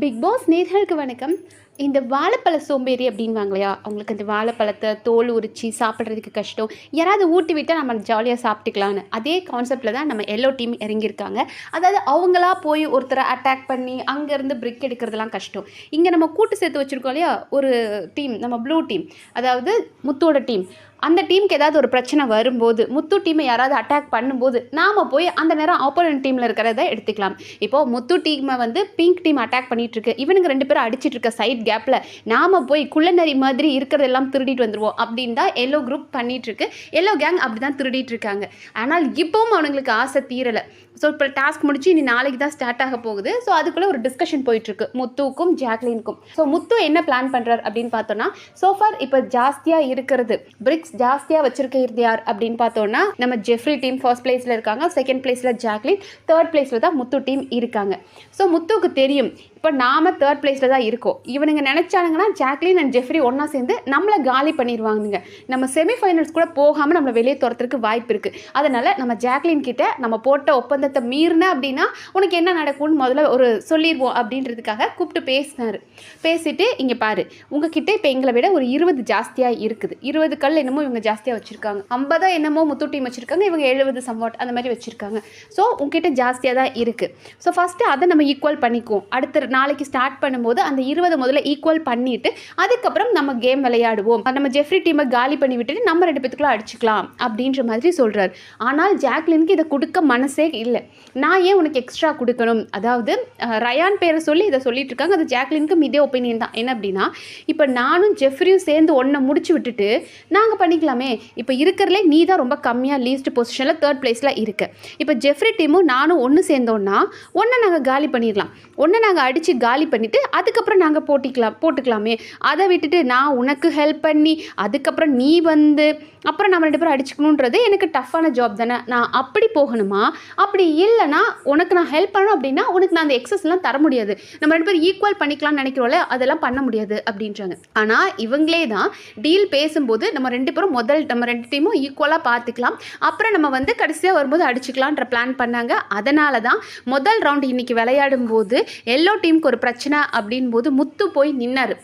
Big pass நேர்களுக்கு வணக்கம். இந்த வாழைப்பழ சோம்பேறி அப்படின்வாங்க இல்லையா அவங்களுக்கு இந்த வாழைப்பழத்தை தோல் உரிச்சு சாப்பிட்றதுக்கு கஷ்டம். யாராவது ஊட்டி விட்டால் நம்ம ஜாலியாக சாப்பிட்டுக்கலான்னு அதே கான்செப்டில் தான் நம்ம எல்லோ டீம் இறங்கியிருக்காங்க. அதாவது அவங்களா போய் ஒருத்தரை அட்டாக் பண்ணி அங்கேருந்து பிரிக் எடுக்கிறதுலாம் கஷ்டம். இங்கே நம்ம கூட்டு சேர்த்து வச்சுருக்கோம் இல்லையா? ஒரு டீம் நம்ம ப்ளூ டீம் அதாவது முத்தோட டீம் அந்த டீமுக்கு ஏதாவது ஒரு பிரச்சனை வரும்போது முத்து டீமை யாராவது அட்டாக் பண்ணும்போது நாம் போய் அந்த நேரம் ஆப்போனன்ட் டீமில் இருக்கிறத எடுத்துக்கலாம். இப்போது முத்து டீமை வந்து பிங்க் டீம் அட்டாக் பண்ணிட்டு இருக்கு இவனுங்க ரெண்டு பேரும் அடிச்சிட்டு இருக்க சைட் கேப்பில் நாம் போய் குள்ளநரி மாதிரி இருக்கிறதெல்லாம் திருடிட்டு வந்துடுவோம் அப்படின்னு தான் எல்லோ குரூப் பண்ணிட்டு இருக்கு எல்லோ கேங் அப்படி தான் திருடிட்டு இருக்காங்க ஆனால் இப்பவும் அவனுங்களுக்கு ஆசை தீரலை. ஸோ இப்போ டாஸ்க் முடிச்சு இனி நாளைக்கு தான் ஸ்டார்ட் ஆக போகுது. ஸோ அதுக்குள்ளே ஒரு டிஸ்கஷன் போயிட்டுருக்கு. முத்துக்கும் ஜாக்லினுக்கும். ஸோ முத்து என்ன பிளான் பண்ணுறார் அப்படின்னு பார்த்தோன்னா சோஃபார் இப்போ ஜாஸ்தியாக இருக்கிறது பிரிக்ஸ் ஜாஸ்தியாக வச்சிருக்கிறது யார் அப்படின்னு பார்த்தோன்னா நம்ம ஜெஃப்ரி டீம் ஃபர்ஸ்ட் பிளேஸில் இருக்காங்க செகண்ட் பிளேஸில் ஜாக்லின் தேர்ட் பிளேஸில் தான் முத்து டீம் இருக்காங்க. ஸோ முத்துக்கு தெரியும் இப்போ நாம தேர்ட் பிளேஸில் தான் இருக்கோம். இவனுங்க நினச்சானுங்கன்னா ஜாக்லின் அண்ட் ஜெஃப்ரி ஒன்றா சேர்ந்து நம்மளை காலி பண்ணிடுவாங்க நம்ம செமிஃபைனல்ஸ் கூட போகாமல் நம்மளை வெளியே துரத்துறதுக்கு வாய்ப்பு இருக்குது அதனால் நம்ம ஜாக்லின் கிட்ட நம்ம போட்ட ஒப்பந்தத்தை மீறின அப்படின்னா உனக்கு என்ன நடக்கும்னு முதல்ல ஒரு சொல்லிடுவோம் அப்படின்றதுக்காக கூப்பிட்டு பேசினார். பேசிட்டு இங்கே பாரு உங்ககிட்ட இப்போ எங்களை விட ஒரு இருபது ஜாஸ்தியாக இருக்குது. இருபது கல் என்னமோ இவங்க ஜாஸ்தியாக வச்சுருக்காங்க. ஐம்பதா என்னமோ முத்து டீம் வச்சுருக்காங்க இவங்க எழுபது சம்வாட் அந்த மாதிரி வச்சுருக்காங்க. ஸோ உங்ககிட்ட ஜாஸ்தியாக தான் இருக்குது ஸோ ஃபஸ்ட்டு அதை நம்ம ஈக்குவல் பண்ணிக்குவோம். அடுத்த நாளைக்கு ஸ்டார்ட் பண்ணும்போது அந்த இருபது முதல்ல ஈக்குவல் பண்ணிட்டு அதுக்கப்புறம் நம்ம கேம் விளையாடுவோம். நம்ம ஜெஃப்ரி டீமை காலி பண்ணி விட்டுட்டு நம்ம ரெண்டு பேத்துக்குள்ள அடிச்சுக்கலாம் அப்படின்ற மாதிரி சொல்கிறார் ஆனால் ஜாக்லினுக்கு இதை கொடுக்க மனசே இல்லை. நான் ஏன் உனக்கு எக்ஸ்ட்ரா கொடுக்கணும்? அதாவது ரயான் பேரை சொல்லி இதை சொல்லிட்டு இருக்காங்க. அது ஜாக்லினுக்கும் இதே ஒப்பீனியன் தான். என்ன அப்படின்னா இப்போ நானும் ஜெஃப்ரியும் சேர்ந்து ஒன்றை முடிச்சு விட்டுட்டு நாங்கள் பண்ணிக்கலாமே. இப்போ இருக்கிறதுலே நீ தான் ரொம்ப கம்மியாக லீஸ்ட் பொசிஷனில் தேர்ட் பிளேஸில் இருக்க. இப்போ ஜெஃப்ரி டீமும் நானும் ஒன்று சேர்ந்தோன்னா ஒன்றை நாங்கள் காலி பண்ணிடலாம். ஒன்றை நாங்கள் அடித்து காலி பண்ணிவிட்டு அதுக்கப்புறம் நாங்கள் போட்டிக்கலாம் போட்டுக்கலாமே. அதை விட்டுட்டு நான் உனக்கு ஹெல்ப் பண்ணி அதுக்கப்புறம் நீ வந்து அப்புறம் நம்ம ரெண்டு பேரும் அடிச்சுக்கணுன்றது எனக்கு டஃப்பான ஜாப் தானே. நான் அப்படி போகணுமா? அப்படி இல்லைன்னா உனக்கு நான் ஹெல்ப் பண்ணணும் அப்படின்னா உனக்கு நான் அந்த எக்ஸஸ்லாம் தர முடியாது. நம்ம ரெண்டு பேரும் ஈக்குவல் பண்ணிக்கலாம்னு நினைக்கிறோம்ல அதெல்லாம் பண்ண முடியாது அப்படின்றாங்க. ஆனால் இவங்களே தான் டீல் பேசும்போது நம்ம ரெண்டு பேரும் முதல் நம்ம ரெண்டு டீமும் ஈக்குவலாக பார்த்துக்கலாம் அப்புறம் நம்ம வந்து கடைசியாக வரும்போது அடிச்சுக்கலான்ற பிளான் பண்ணாங்க. அதனால தான் முதல் ரவுண்ட் இன்னைக்கு விளையாடும் போது எல்லோ டீமுக்கு ஒரு பிரச்சனை அப்படின் போது முத்து போய் நின்னார்.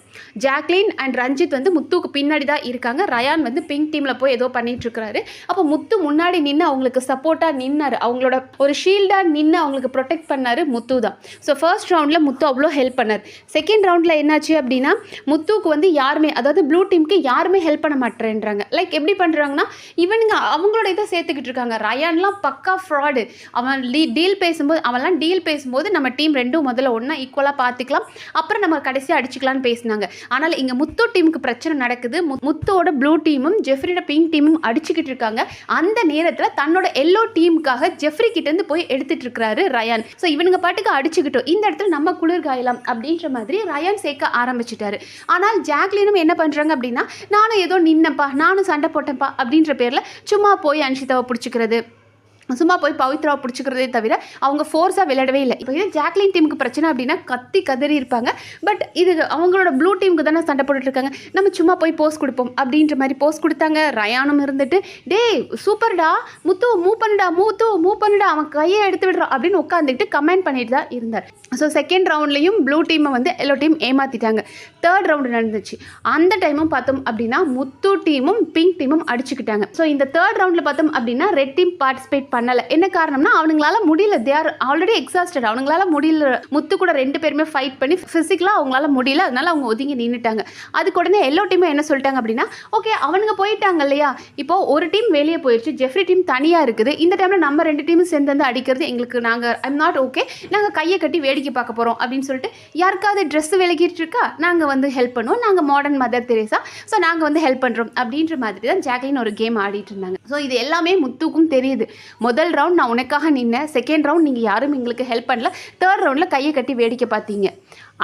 ஜாக்லின் அண்ட் ரஞ்சித் வந்து முத்துக்கு பின்னாடி தான் இருக்காங்க. ரயான் வந்து பிங்க் டீமில் போய் ஏதோ பண்ணிகிட்ருக்கிறாரு அப்போ முத்து முன்னாடி நின்று அவங்களுக்கு சப்போர்ட்டாக நின்னார். அவங்களோட ஒரு ஷீல்டாக நின்று அவங்களுக்கு ப்ரொடெக்ட் பண்ணார் முத்து தான். ஸோ ஃபர்ஸ்ட் ரவுண்டில் முத்து அவ்வளோ ஹெல்ப் பண்ணார். செகண்ட் ரவுண்டில் என்னாச்சு அப்படின்னா முத்துக்கு வந்து யாருமே அதாவது ப்ளூ டீமுக்கு யாருமே ஹெல்ப் பண்ண மாட்டேன்றாங்க. லைக் எப்படி பண்ணுறாங்கன்னா இவனுங்க அவங்களோட இதை சேர்த்துக்கிட்டு இருக்காங்க. ரயான்லாம் பக்கா ஃப்ராடு அவன் டீல் பேசும்போது அவன்லாம் டீல் பேசும்போது நம்ம டீம் ரெண்டும் முதல்ல ஒன்றா ஈக்குவலாக பார்த்துக்கலாம் அப்புறம் நம்ம கடைசியாக அடிச்சுக்கலாம்னு பேசினாங்க. ஆனால் இங்கே முத்து டீமுக்கு பிரச்சனை நடக்குது. முத்தோட ப்ளூ டீமும் ஜெஃப்ரியோட பிங்க் டீமும் அடிச்சுக்கிட்டு இருக்காங்க. அந்த நேரத்தில் தன்னோட எல்லோ டீமுக்காக ஜெஃப்ரி கிட்டேருந்து போய் எடுத்துகிட்டு இருக்கிறாரு ரயான். ஸோ இவனுங்க பாட்டுக்கு அடிச்சுக்கிட்டோம். இந்த இடத்துல நம்ம குளிர் காயலாம் அப்படின்ற மாதிரி ரயான் சேர்க்க ஆரம்பிச்சிட்டாரு. ஆனால் ஜாக்லினும் என்ன பண்ணுறாங்க அப்படின்னா நானும் ஏதோ நின்னப்பா நானும் சண்டை போட்டேன்ப்பா அப்படின்ற பேரில் சும்மா போய் அன்ஷிதாவை பிடிச்சிக்கிறது. சும்மா போய் பவித்ராவை பிடிச்சிக்கிறதே தவிர அவங்க ஃபோர்ஸாக விளையாடவே இல்லை. இப்போ ஏன்னா ஜாக்லின் டீமுக்கு பிரச்சனை அப்படின்னா கத்தி கதறி இருப்பாங்க. பட் இது அவங்களோட ப்ளூ டீமுக்கு தானே சண்டை போட்டுட்டு இருக்காங்க. நம்ம சும்மா போய் போஸ் கொடுப்போம் அப்படின்ற மாதிரி போஸ் கொடுத்தாங்க. ரயானும் இருந்துட்டு டேய் சூப்பர்டா முத்து மூவ் பண்ணுடா மூத்து மூவ் பண்ணுடா அவன் கையை எடுத்து விடுறான் அப்படின்னு உட்காந்துக்கிட்டு கமெண்ட் பண்ணிட்டு தான் இருந்தார். ஸோ செகண்ட் ரவுண்ட்லேயும் ப்ளூ டீமை வந்து எல்லோ டீம் ஏமாற்றிட்டாங்க தேர்ட் ரவுண்டு நடந்துச்சு. அந்த டைமும் பார்த்தோம் அப்படின்னா முத்து டீமும் பிங்க் டீமும் அடிச்சுக்கிட்டாங்க. ஸோ இந்த தேர்ட் ரவுண்டில் பார்த்தோம் அப்படின்னா ரெட் டீம் பார்ட்டிசிபேட் பண்ணலை. என்ன காரணம்னா அவனுங்களால முடியல. தே ஆர் ஆல்ரெடி எக்ஸாஸ்டட் அவனுங்களால முடியல. முத்து கூட ரெண்டு பேருமே ஃபைட் பண்ணி ஃபிசிக்கலாக அவங்களால முடியல. அதனால அவங்க ஒதுங்கி நின்றுட்டாங்க அதுக்கு உடனே எல்லோ டீமும் என்ன சொல்லிட்டாங்க அப்படின்னா ஓகே அவனுங்க போயிட்டாங்க இல்லையா? இப்போ ஒரு டீம் வெளியே போயிடுச்சு ஜெஃப்ரி டீம் தனியாக இருக்குது. இந்த டைமில் நம்ம ரெண்டு டீமும் சேர்ந்து வந்து அடிக்கிறது எங்களுக்கு நாங்கள் ஐம் நாட் ஓகே நாங்கள் கையை கட்டி வேடிக்கை பார்க்க போகிறோம் அப்படின்னு சொல்லிட்டு யாருக்காவது ட்ரெஸ் விலகிட்டு இருக்கா? நாங்கள் வந்து ஹெல்ப் பண்ணுவோம். நாங்கள் மாடர்ன் மதர் தெரேசா ஸோ நாங்கள் வந்து ஹெல்ப் பண்ணுறோம் அப்படின்ற மாதிரி தான் ஜாக்லின் ஒரு கேம் ஆடிட்டு இருந்தாங்க. ஸோ இது எல்லாமே முத்துக்கும் தெரியுது. முதல் ரவுண்ட் நான் உனக்காக நின்னேன். செகண்ட் ரவுண்ட் நீங்கள் யாரும் எங்களுக்கு ஹெல்ப் பண்ணல. தேர்ட் ரவுண்டில் கையை கட்டி வேடிக்கை பார்த்தீங்க.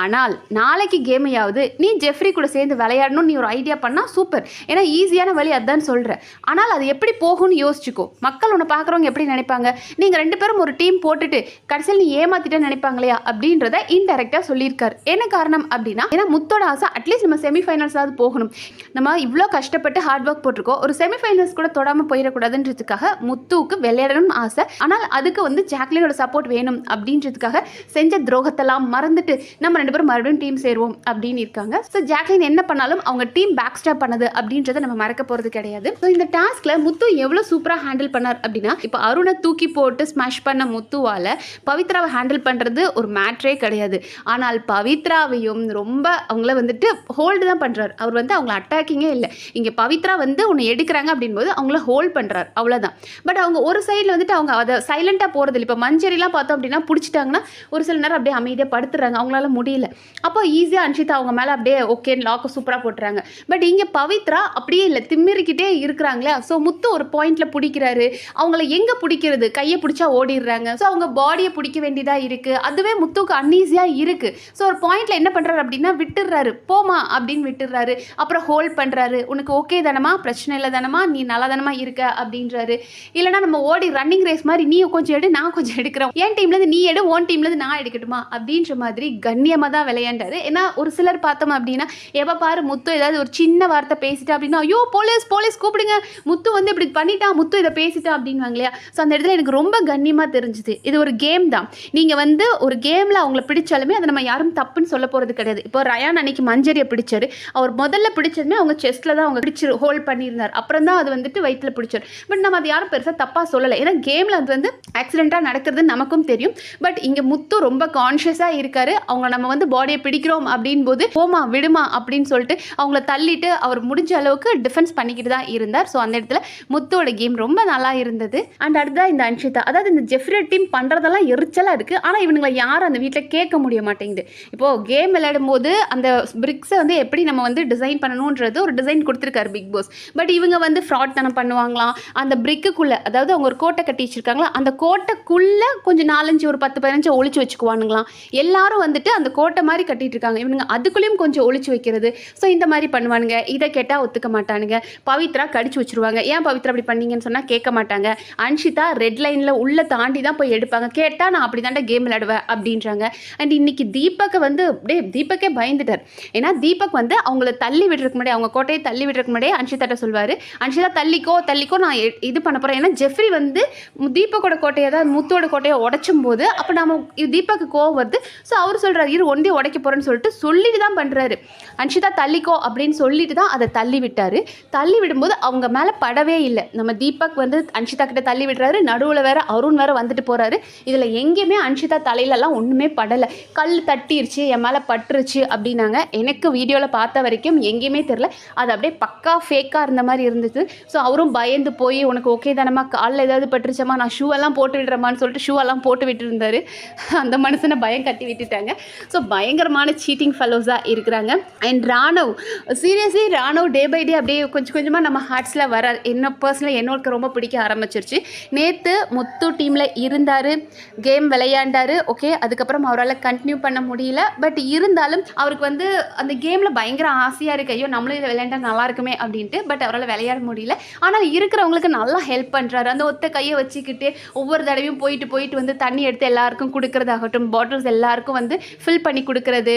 ஆனால் நாளைக்கு கேமையாவது நீ ஜெஃப்ரி கூட சேர்ந்து விளையாடணும்னு நீ ஒரு ஐடியா பண்ணால் சூப்பர் ஏன்னா ஈஸியான வழி அதான் சொல்கிறேன் ஆனால் அது எப்படி போகும்னு யோசிச்சுக்கோ. மக்கள் உன்னை பார்க்குறவங்க எப்படி நினைப்பாங்க? நீங்கள் ரெண்டு பேரும் ஒரு டீம் போட்டுட்டு கடைசியில் நீ ஏமாத்திட்டே நினைப்பாங்களையா அப்படின்றத இன்டெரக்டாக சொல்லியிருக்காரு. என்ன காரணம் அப்படின்னா ஏன்னா முத்தோட ஆசை அட்லீஸ்ட் நம்ம செமிஃபைனல்ஸாவது போகணும். நம்ம இவ்வளோ கஷ்டப்பட்டு ஹார்ட் ஒர்க் போட்டிருக்கோம். ஒரு செமிஃபைனல்ஸ் கூட தொடாமல் போயிடக்கூடாதுன்றதுக்காக முத்துவுக்கு விளையாடணும் விளையாடணும்னு ஆசை. ஆனால் அதுக்கு வந்து ஜாக்லினோட சப்போர்ட் வேணும் அப்படின்றதுக்காக செஞ்ச துரோகத்தெல்லாம் மறந்துட்டு நம்ம ரெண்டு பேரும் மறுபடியும் டீம் சேருவோம் அப்படின்னு இருக்காங்க. ஸோ ஜாக்லின் என்ன பண்ணாலும் அவங்க டீம் பேக் ஸ்டாப் பண்ணது அப்படின்றத நம்ம மறக்க போகிறது கிடையாது. ஸோ இந்த டாஸ்க்ல முத்து எவ்வளோ சூப்பராக ஹேண்டில் பண்ணார் அப்படின்னா இப்போ அருணை தூக்கி போட்டு ஸ்மாஷ் பண்ண முத்துவால் பவித்ராவை ஹேண்டில் பண்ணுறது ஒரு மேட்ரே கிடையாது. ஆனால் பவித்ராவையும் ரொம்ப அவங்கள வந்துட்டு ஹோல்டு தான் பண்ணுறாரு அவர் வந்து அவங்கள அட்டாக்கிங்கே இல்லை. இங்கே பவித்ரா வந்து உன்னை எடுக்கிறாங்க அப்படின்போது அவங்கள ஹோல்ட் பண்ணுறாரு அவ்வளோதான் பட் அவங்க ஒரு சைடில் வந்துட்டு அவங்க அதை சைலண்ட்டாக போகிறது இல்லை இப்போ மஞ்சரிலாம் பார்த்தோம் அப்படின்னா பிடிச்சிட்டாங்கன்னா ஒரு சில நேரம் அப்படியே அமைதியாக படுத்துறாங்க. அவங்களால முடியல. அப்போ ஈஸியாக அன்ஷிதா அவங்க மேலே அப்படியே ஓகேன்னு லாக்கை சூப்பராக போட்டுறாங்க. பட் இங்கே பவித்ரா அப்படியே இல்லை திமிரிக்கிட்டே இருக்கிறாங்களே ஸோ முத்து ஒரு பாயிண்ட்டில் பிடிக்கிறாரு. அவங்கள எங்கே பிடிக்கிறது? கையை பிடிச்சா ஓடிடுறாங்க. ஸோ அவங்க பாடியை பிடிக்க வேண்டியதாக இருக்குது அதுவே முத்துக்கு அன்ஈஸியாக இருக்குது ஸோ ஒரு பாயிண்ட்டில் என்ன பண்ணுறாரு அப்படின்னா விட்டுடுறாரு. போமா அப்படின்னு விட்டுடுறாரு. அப்புறம் ஹோல்ட் பண்ணுறாரு உனக்கு ஓகே தானமா பிரச்சனை இல்லை தானமா நீ நல்லா தானமா இருக்க? அப்படின்றாரு. இல்லைனா நம்ம ஓடி ரன்னிங் ரேஸ் மாதிரி நீ கொஞ்சம் எடு நான் கொஞ்சம் எடுக்கிறேன் என் டீம்லேருந்து நீ எடு உன் டீம்லேருந்து நான் எடுக்கட்டுமா? அப்படின்ற மாதிரி தைரியமாக தான் விளையாண்டாரு. ஏன்னா ஒரு சிலர் பார்த்தோம் அப்படின்னா எப்போ பாரு முத்து ஏதாவது ஒரு சின்ன வார்த்தை பேசிட்டா அப்படின்னா ஐயோ போலீஸ் போலீஸ் கூப்பிடுங்க. முத்து வந்து இப்படி பண்ணிட்டான் முத்து இதை பேசிட்டா அப்படின்வாங்க இல்லையா? ஸோ அந்த இடத்துல எனக்கு ரொம்ப கண்ணியமாக தெரிஞ்சுது. இது ஒரு கேம் தான். நீங்கள் வந்து ஒரு கேமில் அவங்கள பிடிச்சாலுமே அதை நம்ம யாரும் தப்புன்னு சொல்ல போகிறது கிடையாது. இப்போ ரயான் அன்னைக்கு மஞ்சரியை பிடிச்சாரு. அவர் முதல்ல பிடிச்சதுமே அவங்க செஸ்ட்டில் தான் அவங்க பிடிச்சி ஹோல்ட் பண்ணியிருந்தார். அப்புறம் தான் அது வந்துட்டு வயிற்றில் பிடிச்சார். பட் நம்ம அதை யாரும் பெருசாக தப்பாக சொல்லலை. ஏன்னா கேமில் அது வந்து ஆக்சிடெண்ட்டாக நடக்கிறது நமக்கும் தெரியும். பட் இங்கே முத்து ரொம்ப கான்ஷியஸாக இருக்காரு. அவங்க நம்ம வந்து பாடியை பிடிக்கிறோம் அப்படின் போது போமா விடுமா அப்படின்னு சொல்லிட்டு அவங்கள தள்ளிட்டு அவர் முடிஞ்ச அளவுக்கு டிஃபென்ஸ் பண்ணிக்கிட்டு தான் இருந்தார். ஸோ அந்த இடத்துல முத்தோட கேம் ரொம்ப நல்லா இருந்தது. அண்ட் அடுத்ததாக இந்த அன்ஷிதா. அதாவது இந்த ஜெஃப்ரி டீம் பண்ணுறதெல்லாம் எரிச்சலாக இருக்குது ஆனால் இவனுங்களை யாரும் அந்த வீட்டில் கேட்க முடிய மாட்டேங்குது. இப்போது கேம் விளையாடும் போது அந்த பிரிக்ஸை வந்து எப்படி நம்ம வந்து டிசைன் பண்ணணுன்றது ஒரு டிசைன் கொடுத்துருக்காரு பிக் பாஸ் பட் இவங்க வந்து ஃப்ராட் தனம் பண்ணுவாங்களாம். அந்த பிரிக்குக்குள்ளே அதாவது அவங்க ஒரு கோட்டை கட்டி வச்சிருக்காங்களா அந்த கோட்டைக்குள்ளே கொஞ்சம் நாலஞ்சு ஒரு பத்து பதினஞ்சு ஒழிச்சு வச்சுக்குவானுங்களாம். எல்லாரும் வந்துட்டு அந்த கோட்டை மாதிரி கட்டிட்டு இருக்காங்க இவனுங்க அதுக்குள்ளேயும் கொஞ்சம் ஒழிச்சு வைக்கிறது. ஸோ இந்த மாதிரி பண்ணுவானுங்க. இதை கேட்டால் ஒத்துக்க மாட்டானுங்க. பவித்ரா கடிச்சு வச்சிருவாங்க. ஏன் பவித்ரா அப்படி பண்ணீங்கன்னு சொன்னால் கேட்க மாட்டாங்க. அன்ஷிதா ரெட் லைனில் உள்ள தாண்டி தான் போய் எடுப்பாங்க. கேட்டால் நான் அப்படி தாண்டா கேம் விளையாடுவேன் அப்படின்றாங்க. அண்ட் இன்னைக்கு தீபக்கை வந்து அப்படியே தீபக்கே பயந்துட்டார். ஏன்னா தீபக் வந்து அவங்கள தள்ளி விடுறதுக்கு முன்னாடி அவங்க கோட்டையை தள்ளி விடுறதுக்கு முன்னாடியே அன்ஷிதாட்ட சொல்வார் அன்ஷிதா தள்ளிக்கோ தள்ளிக்கோ நான் எ- இது பண்ண போகிறேன் ஏன்னா ஜெஃப்ரி வந்து தீபக்கோட கோட்டையை தான் முத்தோட கோட்டையை உடைச்சும் போது அப்போ நம்ம இது தீபக்கு கோவம் வருது. ஸோ அவர் சொல்கிறார் இரு ஒண்டி உடைக்க போகிறேன்னு சொல்லிட்டு சொல்லிட்டு தான் பண்ணுறாரு அன்ஷிதா தள்ளிக்கோ அப்படின்னு சொல்லிட்டு தான் அதை தள்ளி விட்டார். தள்ளி விடும்போது அவங்க மேலே படவே இல்லை. நம்ம தீபக் வந்து அன்ஷிதா கிட்ட தள்ளி விடுறாரு. நடுவில் வேற அருண் வேற வந்துட்டு போகிறாரு இதில் எங்கேயுமே அன்ஷிதா தலையிலலாம் ஒன்றுமே படலை. கல் தட்டிருச்சு என் மேலே பட்டுருச்சு அப்படின்னாங்க. எனக்கு வீடியோவில் பார்த்த வரைக்கும் எங்கேயுமே தெரில அது அப்படியே பக்கா ஃபேக்காக இருந்த மாதிரி இருந்துச்சு ஸோ அவரும் பயந்து போய் உனக்கு ஓகே தானம்மா? காலில் ஏதாவது பட்டுருச்சம்மா? நான் ஷூ எல்லாம் போட்டு விடுறேம்மான்னு சொல்லிட்டு ஷூ எல்லாம் போட்டு விட்டுருந்தாரு. அந்த மனுஷனை பயம் கட்டி விட்டுட்டாங்க. ஸோ பயங்கரமான சீட்டிங் ஃபெலோஸாக இருக்கிறாங்க. And Ranav seriously Ranav day by day அப்படியே கொஞ்சம் கொஞ்சமாக நம்ம ஹார்ட்ஸில் வர என்ன பர்சனலாக என்னோட ரொம்ப பிடிக்க ஆரம்பிச்சிருச்சு. நேற்று முத்து டீமில் இருந்தார் கேம் விளையாண்டாரு ஓகே அதுக்கப்புறம் அவரால் கண்டினியூ பண்ண முடியல. பட் இருந்தாலும் அவருக்கு வந்து அந்த கேமில் பயங்கர ஆசையாக இருக்கு. ஐயோ நம்மளும் இதை விளையாண்டா நல்லா இருக்குமே அப்படின்ட்டு பட் அவரால் விளையாட முடியல. ஆனால் இருக்கிறவங்களுக்கு நல்லா ஹெல்ப் பண்ணுறாரு அந்த ஒத்த கையை வச்சுக்கிட்டு ஒவ்வொரு தடவையும் போயிட்டு போயிட்டு வந்து தண்ணி எடுத்து எல்லாருக்கும் கொடுக்குறதாகட்டும் பாட்டில்ஸ் எல்லாருக்கும் வந்து ஃபில் பண்ணி கொடுக்கறது.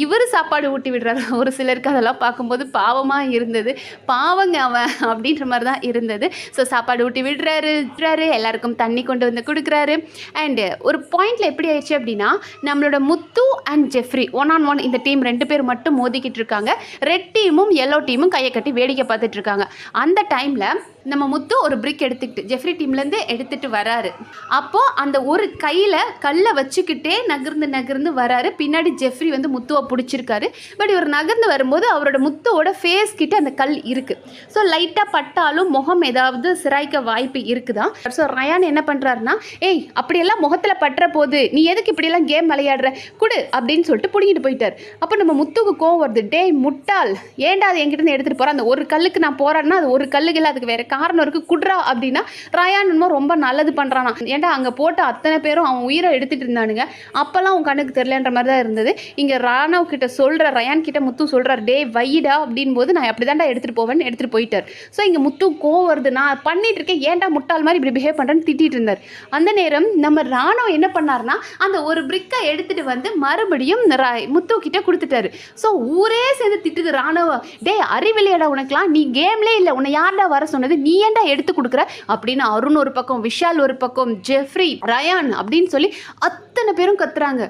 இவர் சாப்பாடு ஊட்டி விடுறாரு. ஒரு சிலருக்கு அதெல்லாம் பார்க்கும்போது பாவமாக இருந்தது. பாவங்க அவன் அப்படின்ற மாதிரி தான் இருந்தது. ஸோ சாப்பாடு ஊட்டி விடுறாரு விடுறாரு எல்லாருக்கும் தண்ணி கொண்டு வந்து கொடுக்குறாரு. அண்டு ஒரு பாயிண்டில் எப்படி ஆயிடுச்சு அப்படின்னா நம்மளோட Muthu and Jeffrey one on one இந்த டீம் ரெண்டு பேர் மட்டும் மோதிக்கிட்டு இருக்காங்க. ரெட் டீமும் எல்லோ டீமும் கையை கட்டி வேடிக்கை பார்த்துட்டு இருக்காங்க. அந்த டைமில் நம்ம முத்து ஒரு பிரிக் எடுத்துக்கிட்டு ஜெஃப்ரி டீம்லேருந்து எடுத்துகிட்டு வராரு. அப்போது அந்த ஒரு கையில் கல்லை வச்சுக்கிட்டே நகர்ந்து நகர்ந்து வராரு. பின்னாடி ஜெஃப்ரி வந்து முத்துவை பிடிச்சிருக்காரு. பட் இவர் நகர்ந்து வரும்போது அவரோட முத்துவோட ஃபேஸ் கிட்ட அந்த கல் இருக்குது ஸோ லைட்டாக பட்டாலும் முகம் ஏதாவது சிராய்க்க வாய்ப்பு இருக்குதா? ஸோ ரயான் என்ன பண்ணுறாருன்னா ஏய் அப்படியெல்லாம் முகத்தில் பட்டுற போது நீ எதுக்கு இப்படியெல்லாம் கேம் விளையாடுற? குடு அப்படின்னு சொல்லிட்டு பிடிங்கிட்டு போயிட்டார். அப்போ நம்ம முத்துக்கு கோவம் வருது டேய் முட்டாள் ஏன்டா அது என்கிட்ட இருந்து எடுத்துகிட்டு போகிறேன் அந்த ஒரு கல்லுக்கு நான் போகிறேன்னா அது ஒரு கல்லுக்கு அதுக்கு வேற காரணம் இருக்குது குட்ரா அப்படின்னா ரயான் ரொம்ப நல்லது பண்ணுறானா ஏன்டா அங்கே போட்ட அத்தனை பேரும் அவன் உயிரை எடுத்துகிட்டு இருந்தானுங்க. அப்போல்லாம் உன் கண்ணுக்கு தெரியலன்ற மாதிரி தான் இருந்தது. இங்கே ராணவ் கிட்ட சொல்கிற ரயான் கிட்ட முத்து சொல்கிறார் டே வைடா அப்படின் போது நான் அப்படி தான்டா எடுத்துகிட்டு போவேன்னு எடுத்துகிட்டு போயிட்டார். ஸோ இங்கே முத்து கோவம் வருது. நான் பண்ணிகிட்டு இருக்கேன். ஏன்டா முட்டாள் மாதிரி இப்படி பிஹேவ் பண்ணுறேன்னு திட்டிட்டு இருந்தார். அந்த நேரம் நம்ம ராணவ் என்ன பண்ணார்னா அந்த ஒரு பிரிக்கை எடுத்துகிட்டு வந்து மறுபடியும் ரா- முத்து கிட்ட கொடுத்துட்டாரு. ஸோ ஊரே சேர்ந்து திட்டுது ராணுவ. டே அறிவில்லையடா உனக்குலாம் நீ கேம்லே இல்லை. உன்னை யார்டா வர சொன்னது? நீ ஏன்டா எடுத்து கொடுக்குற? அப்படின்னு அருண் ஒரு பக்கம் விஷால் ஒரு பக்கம் ஜெஃப்ரி ரயான் அப்படின்னு சொல்லி அத்தனை பேரும் கத்துறாங்க.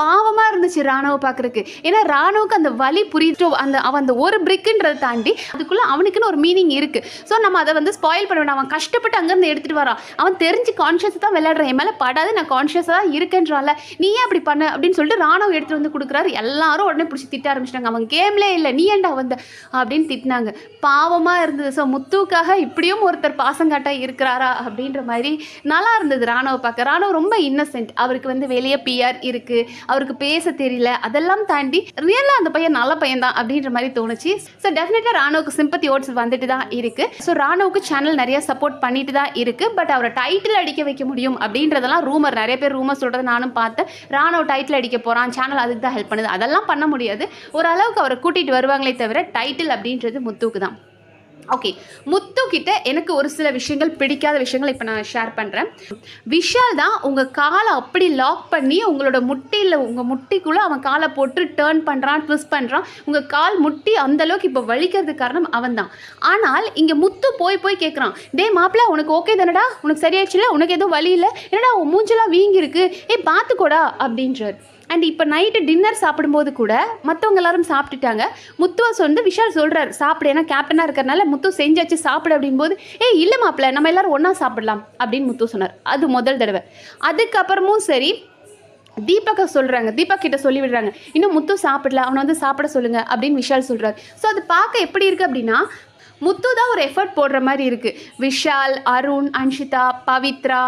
பாவமாக இருந்துச்சு ராணுவ பார்க்குறக்கு ஏன்னா ராணுவுக்கு அந்த வலி புரியிட்டு அந்த அவன் அந்த ஒரு பிரிக்குன்றதை தாண்டி அதுக்குள்ளே அவனுக்குன்னு ஒரு மீனிங் இருக்குது ஸோ நம்ம அதை வந்து ஸ்பாயில் பண்ண வேணாம். அவன் கஷ்டப்பட்டு அங்கேருந்து எடுத்துகிட்டு வரான். அவன் தெரிஞ்சு கான்ஷியஸ் தான் விளையாடுறான். என் மேலே படாது நான் கான்ஷியஸாக தான் இருக்கேன்றான்ல. நீ ஏன் அப்படி பண்ண? அப்படின்னு சொல்லிட்டு ராணுவம் எடுத்துகிட்டு வந்து கொடுக்குறாரு. எல்லாரும் உடனே பிடிச்சி திட்ட ஆரம்பிச்சிட்டாங்க. அவன் கேம்லே இல்லை. நீ ஏண்டா வந்த? அப்படின்னு திட்டினாங்க. பாவமாக இருந்தது. ஸோ முத்துவுக்காக இப்படியும் ஒருத்தர் பாசங்காட்டாக இருக்கிறாரா? அப்படின்ற மாதிரி நல்லா இருந்தது ராணுவ பார்க்க. ராணுவ ரொம்ப இன்னசென்ட் அவருக்கு வந்து வெளியே பிஆர் இருக்குது அவருக்கு பேச தெரியல அதெல்லாம் தாண்டி ரியலாக அந்த பையன் நல்ல பையன் தான் அப்படின்ற மாதிரி தோணுச்சு. ஸோ டெஃபினட்டாக ராணுவுக்கு சிம்பத்தி ஓட்ஸ் வந்துட்டு தான் இருக்குது ஸோ ராணுவுக்கு சேனல் நிறைய சப்போர்ட் பண்ணிட்டு தான் இருக்குது பட் அவரை டைட்டில் அடிக்க வைக்க முடியும் அப்படின்றதெல்லாம் ரூமர் நிறைய பேர் ரூமர் சொல்கிறத நானும் பார்த்தேன். ராணுவ டைட்டில் அடிக்க போகிறான் சேனல் அதுக்கு தான் ஹெல்ப் பண்ணுது. அதெல்லாம் பண்ண முடியாது. ஓரளவுக்கு அவரை கூட்டிகிட்டு வருவாங்களே தவிர டைட்டில் அப்படின்றது முத்துக்கு தான். ஓகே முத்து கிட்ட எனக்கு ஒரு சில விஷயங்கள் பிடிக்காத விஷயங்கள் இப்போ நான் ஷேர் பண்ணுறேன் விஷால் தான் உங்கள் காலை அப்படி லாக் பண்ணி உங்களோட முட்டியில் உங்கள் முட்டிக்குள்ளே அவன் காலை போட்டு டேர்ன் பண்ணுறான் ட்விஸ்ட் பண்ணுறான் உங்கள் கால் முட்டி அந்த அளவுக்கு இப்போ வலிக்கிறதுக்கு காரணம் அவன் தான். ஆனால் இங்கே முத்து போய் போய் கேட்குறான் டே மாப்பிள்ள உனக்கு ஓகே தானடா? உனக்கு சரியாயிடுச்சுல? உனக்கு எதுவும் வழி இல்லை? என்னடா உன் மூஞ்செல்லாம் வீங்கிருக்கு ஏய் பார்த்துக்கோடா அப்படின்றார். அண்ட் இப்போ நைட்டு டின்னர் சாப்பிடும்போது கூட மற்றவங்க எல்லாரும் சாப்பிட்டுட்டாங்க. முத்துவாஸ் வந்து விஷால் சொல்கிறார் சாப்பிடு ஏன்னா கேப்டனாக இருக்கிறனால முத்து செஞ்சாச்சு சாப்பிடு அப்படின்போது ஏ இல்லை மாப்பிள்ள நம்ம எல்லாரும் ஒன்றா சாப்பிடலாம் அப்படின்னு முத்து சொன்னார். அது முதல் தடவை. அதுக்கப்புறமும் சரி தீபக்கா சொல்கிறாங்க தீபக் கிட்ட சொல்லி விடுறாங்க இன்னும் முத்து சாப்பிடல அவனை வந்து சாப்பிட சொல்லுங்க அப்படின்னு விஷால் சொல்கிறார் ஸோ அது பார்க்க எப்படி இருக்குது அப்படின்னா முத்து தான் ஒரு எஃபர்ட் போடுற மாதிரி இருக்குது விஷால் அருண் அன்ஷிதா பவித்ரா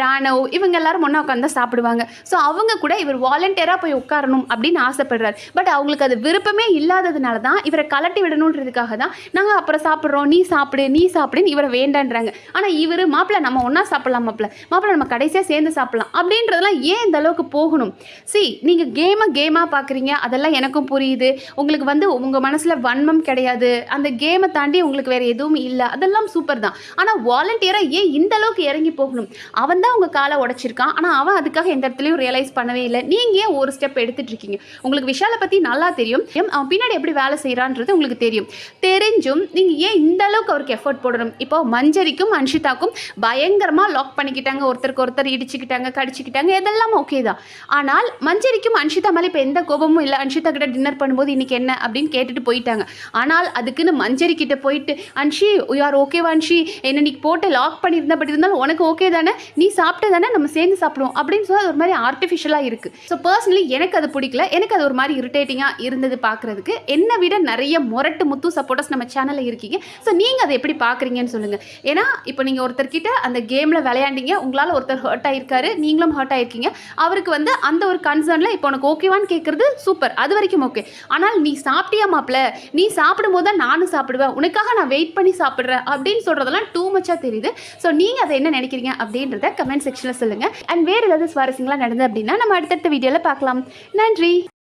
ராணவ் இவங்க எல்லாரும் ஒன்றா உட்காந்து சாப்பிடுவாங்க. ஸோ அவங்க கூட இவர் வாலண்டியராக போய் உட்காரணும் அப்படின்னு ஆசைப்படுறாரு. பட் அவங்களுக்கு அது விருப்பமே இல்லாததுனால தான் இவரை கலட்டி விடணுன்றதுக்காக தான் நாங்கள் அப்புறம் சாப்பிட்றோம் நீ சாப்பிடு நீ சாப்பிடுன்னு இவரை வேண்டான்றாங்க. ஆனால் இவர் மாப்பிள்ள நம்ம ஒன்றா சாப்பிடலாம் மாப்பிள்ள. மாப்பிள்ள நம்ம கடைசியாக சேர்ந்து சாப்பிடலாம். அப்படின்றதெல்லாம் ஏன் இந்த அளவுக்கு போகணும்? சி நீங்கள் கேமை கேமாக பார்க்குறீங்க அதெல்லாம் எனக்கும் புரியுது. உங்களுக்கு வந்து உங்கள் மனசில் வன்மம் கிடையாது. அந்த கேமை தாண்டி உங்களுக்கு வேறு எதுவும் இல்லை. அதெல்லாம் சூப்பர் தான். ஆனால் வாலண்டியராக ஏன் இந்த அளவுக்கு இறங்கி போகணும்? அவன் தான் உங்கள் காலை உடைச்சிருக்கான். ஆனால் அவன் அதுக்காக எந்த இடத்துலையும் ரியலைஸ் பண்ணவே இல்லை. நீங்கள் ஏன் ஒரு ஸ்டெப் எடுத்துட்டு இருக்கீங்க? உங்களுக்கு விஷாலை பற்றி நல்லா தெரியும். அவன் பின்னாடி எப்படி வேலை செய்கிறான்றது உங்களுக்கு தெரியும். தெரிஞ்சும் நீங்கள் ஏன் இந்த அளவுக்கு அவருக்கு எஃபோர்ட் போடணும்? இப்போ மஞ்சரிக்கும் அன்ஷிதாக்கும் பயங்கரமாக லாக் பண்ணிக்கிட்டாங்க. ஒருத்தருக்கு ஒருத்தர் இடிச்சுக்கிட்டாங்க கடிச்சிக்கிட்டாங்க. இதெல்லாம் ஓகே தான். ஆனால் மஞ்சரிக்கும் அன்ஷிதா மேலே இப்போ எந்த கோபமும் இல்லை. அன்ஷிதா கிட்ட டின்னர் பண்ணும்போது இன்னைக்கு என்ன அப்படின்னு கேட்டுட்டு போயிட்டாங்க. ஆனால் அதுக்குன்னு மஞ்சரி கிட்ட போயிட்டு அன்ஷி ஆர் ஓகேவா அன்ஷி? என்ன நீ போட்டு லாக் பண்ணியிருந்தா பட் இருந்தாலும் உனக்கு ஓகே தானே? நீ சாப்பிட்ட தானே? நம்ம சேர்ந்து சாப்பிடுவோம். அப்படின்னு சொல்லி அது ஒரு மாதிரி ஆர்டிஃபிஷியலாக இருக்குது ஸோ பர்சனலி எனக்கு அது பிடிக்கல. எனக்கு அது ஒரு மாதிரி இரிட்டேட்டிங்காக இருந்தது பார்க்குறதுக்கு என்னை விட நிறைய முரட்டு முத்து சப்போர்ட்டர்ஸ் நம்ம சேனலில் இருக்கீங்க. ஸோ நீங்கள் அதை எப்படி பார்க்குறீங்கன்னு சொல்லுங்கள் ஏன்னா இப்போ நீங்கள் ஒருத்தர்கிட்ட அந்த கேமில் விளையாண்டீங்க. உங்களால் ஒருத்தர் ஹர்ட் ஆகிருக்காரு நீங்களும் ஹர்ட் ஆகிருக்கீங்க அவருக்கு வந்து அந்த ஒரு கன்சர்னில் இப்போ உனக்கு ஓகேவான்னு கேட்குறது சூப்பர் அது வரைக்கும் ஓகே ஆனால் நீ சாப்பிட்டியா மாப்பிள்ள நீ சாப்பிடும்போது தான் நானும் சாப்பிடுவேன். உனக்காக நான் வெயிட் பண்ணி சாப்பிட்றேன் அப்படின்னு சொல்கிறதெல்லாம் டூ மச்சாக தெரியுது. ஸோ நீங்கள் அதை என்ன நினைக்கிறீங்க அப்படின்றத கமெண்ட் செக்ஷனில் சொல்லுங்கள் அண்ட் வேறு ஏதாவது சுவாரஸ்யங்களாக நடந்தது அப்படின்னா நம்ம அடுத்தடுத்த வீடியோவில் பார்க்கலாம். நன்றி.